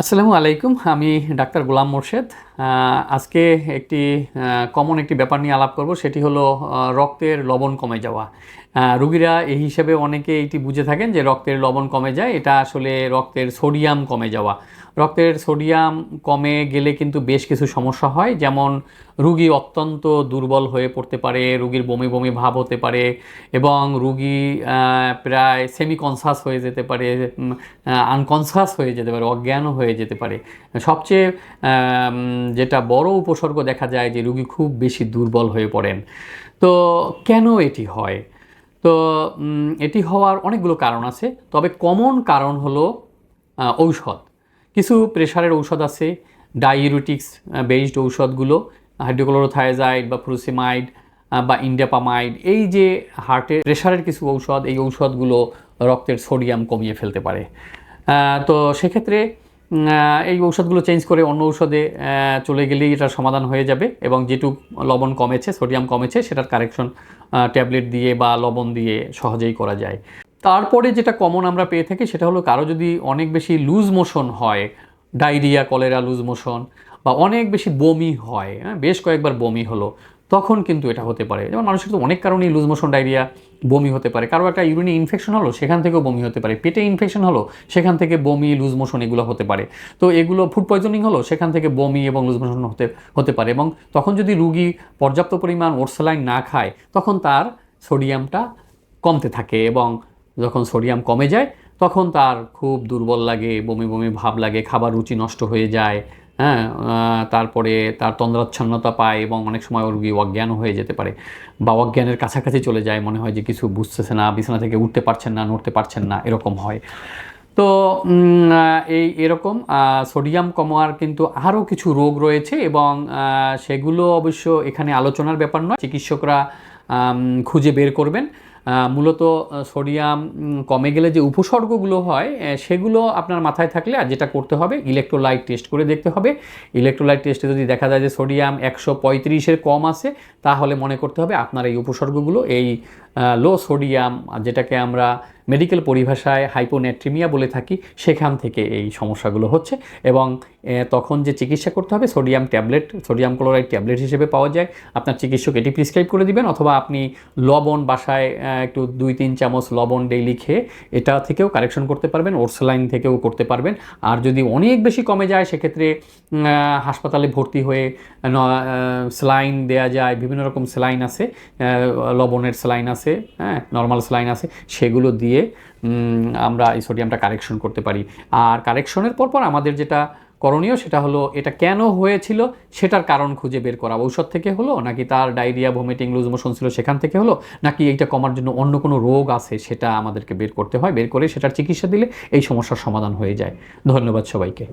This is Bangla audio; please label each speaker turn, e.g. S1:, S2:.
S1: আসসালামু আলাইকুম আমি ডাক্তার গোলাম মোর্শেদ আজকে একটি কমন একটি ব্যাপার নিয়ে আলাপ করব, সেটি হলো রক্তের লবণ কমে যাওয়া। রুগীরা এই হিসেবে অনেকে এটি বুঝে থাকেন যে রক্তের লবণ কমে যায়, এটা আসলে রক্তের সোডিয়াম কমে যাওয়া। রক্তের সোডিয়াম কমে গেলে কিন্তু বেশ কিছু সমস্যা হয়, যেমন রুগী অত্যন্ত দুর্বল হয়ে পড়তে পারে, রুগীর বমি বমি ভাব হতে পারে, এবং রুগী প্রায় সেমি কনসাস হয়ে যেতে পারে আনকনসাস হয়ে যেতে পারে, অজ্ঞানও হয়ে যেতে পারে। সবচেয়ে যেটা বড় উপসর্গ দেখা যায় যে রুগী খুব বেশি দুর্বল হয়ে পড়েন। তো কেন এটি হয়? তো এটি হওয়ার অনেকগুলো কারণ আছে। তবে কমন কারণ হলো ঔষধ। কিছু প্রেশারের ঔষধ আছে, ডাইউরেটিক্স বেসড ঔষধগুলো হাইড্রোক্লোরোথায়াজাইড বা ফ্রুসিমাইড বা ইন্ডাপামাইড এই যে হার্টের প্রেশারের কিছু ঔষধ, এই ঔষধগুলো রক্তের সোডিয়াম কমিয়ে ফেলতে পারে। তো সেক্ষেত্রে এই ঔষধগুলো চেঞ্জ করে অন্য ঔষধে চলে গেলেই এটার সমাধান হয়ে যাবে এবং যেটুক লবণ কমেছে সোডিয়াম কমেছে, সেটার কারেকশন ট্যাবলেট দিয়ে বা লবণ দিয়ে সহজেই করা যায়। তারপরে যেটা কমন আমরা পেয়ে থাকি সেটা হলো কারও যদি অনেক বেশি লুজ মোশন হয় ডায়রিয়া কলেরা লুজ মোশন বা অনেক বেশি বমি হয় হ্যাঁ বেশ কয়েকবার বমি হলো তখন কিন্তু এটা হতে পারে। যেমন মানুষের তো অনেক কারণেই লুজ মোশন ডায়রিয়া বমি হতে পারে। কারও একটা ইউরিনি ইনফেকশন হলো, সেখান থেকেও বমি হতে পারে। পেটে ইনফেকশন হলো, সেখান থেকে বমি লুজ মোশন এগুলো হতে পারে। তো এগুলো ফুড পয়জনিং হলো, সেখান থেকে বমি এবং লুজ মোশন হতে হতে পারে এবং তখন যদি রুগী পর্যাপ্ত পরিমাণ ওরসালাইন না খায়, তখন তার সোডিয়ামটা কমতে থাকে এবং যখন সোডিয়াম কমে যায়, তখন তার খুব দুর্বল লাগে, বমি বমি ভাব লাগে, খাবার রুচি নষ্ট হয়ে যায় হ্যাঁ তারপরে তার তন্দ্রাচ্ছন্নতা পায় এবং অনেক সময় রুগী অজ্ঞান হয়ে যেতে পারে বা অজ্ঞানের কাছাকাছি চলে যায়, মনে হয় যে কিছু বুঝতেছে না, বিছানা থেকে উঠতে পারছেন না, নড়তে পারছেন না, এরকম হয়। তো এই এরকম সোডিয়াম কমার কিন্তু আরও কিছু রোগ রয়েছে এবং সেগুলো অবশ্য এখানে আলোচনার ব্যাপার নয়, চিকিৎসকরা খুঁজে বের করবেন। মূলত সোডিয়াম কমে গেলে যে উপসর্গগুলো হয় সেগুলো আপনার মাথায় থাকলে আর যেটা করতে হবে ইলেকট্রোলাইট টেস্ট করে দেখতে হবে। ইলেকট্রোলাইট টেস্টে যদি দেখা যায় যে সোডিয়াম একশো পঁয়ত্রিশের কম আছে, তাহলে মনে করতে হবে আপনার এই উপসর্গগুলো, এই লো সোডিয়াম যেটাকে আমরা মেডিকেল পরিভাষায় হাইপোনেট্রিমিয়া বলে থাকি, সেখান থেকে এই সমস্যাগুলো হচ্ছে এবং তখন যে চিকিৎসা করতে হবে, sodium tablet, sodium chloride tablet হিসেবে পাওয়া যায়। আপনার চিকিৎসক এটি প্রিসক্রাইব করে দিবেন অথবা আপনি লবণ বাসায় একটু দুই তিন চামচ লবণ ডেইলি খেয়ে এটা থেকেও কারেকশন করতে পারবেন ওরসেলাইন থেকেও করতে পারবেন। আর যদি অনেক বেশি কমে যায়, সেক্ষেত্রে হাসপাতালে ভর্তি হয়ে স্লাইন দেয়া যায়, বিভিন্ন রকম স্লাইন আছে লবণের স্লাইন আছে হ্যাঁ নর্মাল স্লাইন আছে, সেগুলো দিয়ে উম, আমরা এই সোডিয়ামটা কারেকশন করতে পারি। আর কারেকশনের পর পর আমাদের যেটা করণীয় সেটা হলো এটা কেন হয়েছিল সেটার কারণ খুঁজে বের করা। ঔষধ থেকে হলো নাকি তার ডায়রিয়া ভমিটিং লুজ মোশন ছিল সেখান থেকে হলো নাকি এইটা কমার জন্য অন্য কোনো রোগ আছে সেটা আমাদেরকে বের করতে হয় বের করে সেটার চিকিৎসা দিলে এই সমস্যার সমাধান হয়ে যায়। ধন্যবাদ সবাইকে।